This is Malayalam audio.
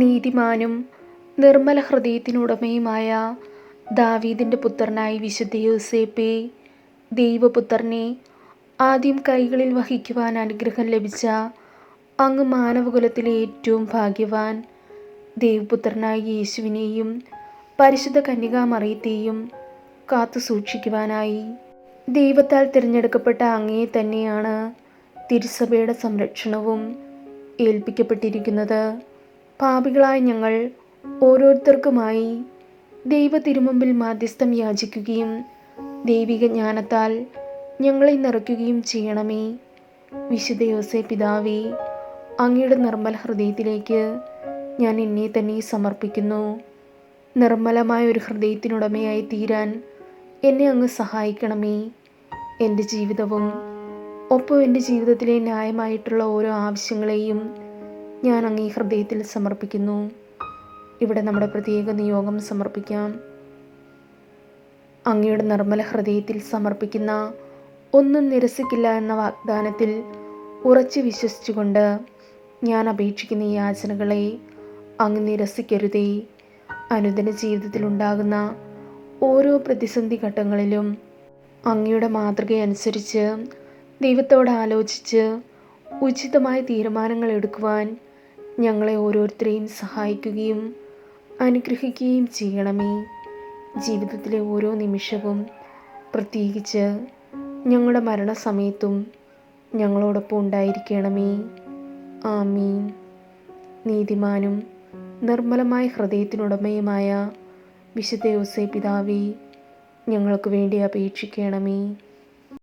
നീതിമാനും നിർമ്മല ഹൃദയത്തിനുടമയുമായ ദാവീദിന്റെ പുത്രനായി വിശുദ്ധ യോസേപ്പെ ദൈവപുത്രനെ ആദ്യം കൈകളിൽ വഹിക്കുവാൻ അനുഗ്രഹം ലഭിച്ച അങ്ങ് മാനവകുലത്തിലെ ഏറ്റവും ഭാഗ്യവാൻ ദൈവപുത്രനായ യേശുവിനെയും പരിശുദ്ധ കന്യകാമറിയത്തെയും കാത്തു സൂക്ഷിക്കുവാനായി. ദൈവത്താൽ തിരഞ്ഞെടുക്കപ്പെട്ട അങ്ങയെ തന്നെയാണ് തിരുസഭയുടെ സംരക്ഷണവും ഏൽപ്പിക്കപ്പെട്ടിരിക്കുന്നത്. പാപികളായ ഞങ്ങൾ ഓരോരുത്തർക്കുമായി ദൈവ തിരുമുമ്പിൽ മാധ്യസ്ഥം യാചിക്കുകയും ദൈവിക ജ്ഞാനത്താൽ ഞങ്ങളെ നിറയ്ക്കുകയും ചെയ്യണമേ. വിശുദ്ധ യോസെ പിതാവേ അങ്ങയുടെ നിർമ്മല ഹൃദയത്തിലേക്ക് ഞാൻ എന്നെ തന്നെ സമർപ്പിക്കുന്നു. നിർമ്മലമായ ഒരു ഹൃദയത്തിനുടമയായി തീരാൻ എന്നെ അങ്ങ് സഹായിക്കണമേ. എന്റെ ജീവിതവും ഒപ്പം എന്റെ ജീവിതത്തിലെ ന്യായമായിട്ടുള്ള ഓരോ ആവശ്യങ്ങളെയും ഞാൻ അങ്ങേ ഹൃദയത്തിൽ സമർപ്പിക്കുന്നു. ഇവിടെ നമ്മുടെ പ്രത്യേക നിയോഗം സമർപ്പിക്കാം. അങ്ങയുടെ നിർമ്മല ഹൃദയത്തിൽ സമർപ്പിക്കുന്ന ഒന്നും നിരസിക്കില്ല എന്ന വാഗ്ദാനത്തിൽ ഉറച്ചു വിശ്വസിച്ചുകൊണ്ട് ഞാൻ അപേക്ഷിക്കുന്ന യാചനകളെ അങ്ങ് നിരസിക്കരുതേ. അനുദിന ജീവിതത്തിലുണ്ടാകുന്ന ഓരോ പ്രതിസന്ധി ഘട്ടങ്ങളിലും അങ്ങയുടെ മാതൃകയനുസരിച്ച് ദൈവത്തോട് ആലോചിച്ച് ഉചിതമായ തീരുമാനങ്ങൾ എടുക്കുവാൻ ഞങ്ങളെ ഓരോരുത്തരെയും സഹായിക്കുകയും അനുഗ്രഹിക്കുകയും ചെയ്യണമേ. ജീവിതത്തിലെ ഓരോ നിമിഷവും പ്രത്യേകിച്ച് ഞങ്ങളുടെ മരണസമയത്തും ഞങ്ങളോടൊപ്പം ഉണ്ടായിരിക്കണമേ. ആമീൻ. നീതിമാനും നിർമ്മലമായ ഹൃദയത്തിനുടമയുമായ വിശുദ്ധ യോസേ പിതാവേ ഞങ്ങൾക്ക് വേണ്ടി അപേക്ഷിക്കണമേ.